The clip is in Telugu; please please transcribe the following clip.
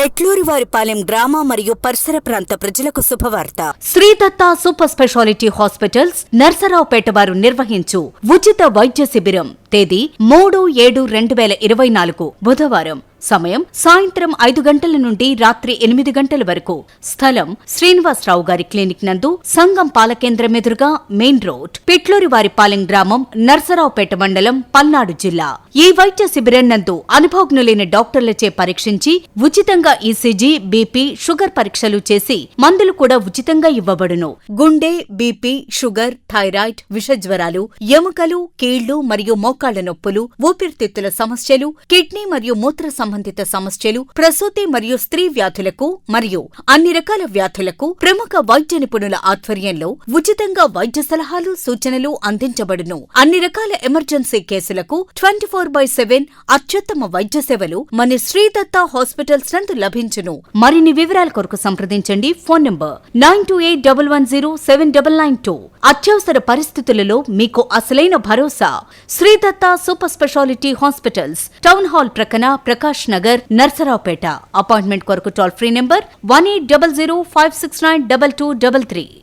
పెట్లూరివారిపాలెం గ్రామ మరియు పరిసర ప్రాంత ప్రజలకు శుభవార్త. Shri Datta super speciality hospitals Narasaraopet వారు నిర్వహించు ఉచిత వైద్య శిబిరం తేదీ మూడు ఏడు రెండు వేల ఇరవై నాలుగు బుధవారం. సమయం సాయంత్రం ఐదు గంటల నుండి రాత్రి ఎనిమిది గంటల వరకు. స్థలం శ్రీనివాసరావు గారి క్లినిక్ నందు సంఘం పాలకేంద్రం ఎదురుగా మెయిన్ రోడ్. పిట్లూరివారిపాలెం గ్రామం నర్సరావుపేట మండలం పల్నాడు జిల్లా. ఈ వైద్య శిబిరం నందు అనుభవజ్ఞులైన డాక్టర్లచే పరీక్షించి ఉచితంగా ఈసీజీ బీపీ షుగర్ పరీక్షలు చేసి మందులు కూడా ఉచితంగా ఇవ్వబడును. గుండె బీపీ షుగర్ థైరాయిడ్ విషజ్వరాలు ఎముకలు కీళ్ళు మరియు మోకాళ్ళ నొప్పులు ఊపిరితిత్తుల సమస్యలు కిడ్నీ మరియు మూత్ర సంబంధిత సమస్యలు ప్రసూతి మరియు స్త్రీ వ్యాధులకు మరియు అన్ని రకాల వ్యాధులకు ప్రముఖ వైద్య నిపుణుల ఆధ్వర్యంలో ఉచితంగా వైద్య సలహాలు సూచనలు అందించబడును. అన్ని రకాల ఎమర్జెన్సీ కేసులకు ట్వంటీ ఫోర్ బై సెవెన్ అత్యుత్తమ వైద్య సేవలు మన శ్రీదత్త హాస్పిటల్స్ నందు లభించును. మరిన్ని వివరాల కొరకు సంప్రదించండి. Phone number nine two eight double one zero seven double nine two. అత్యవసర పరిస్థితులలో మీకు అసలైన భరోసా. Sridatta super speciality hospitals town hall ప్రక్కన ప్రకాష్ నగర్ నర్సరావుపేట. అపాయింట్మెంట్ కొరకు toll free number one eight double zero five six nine double two double three.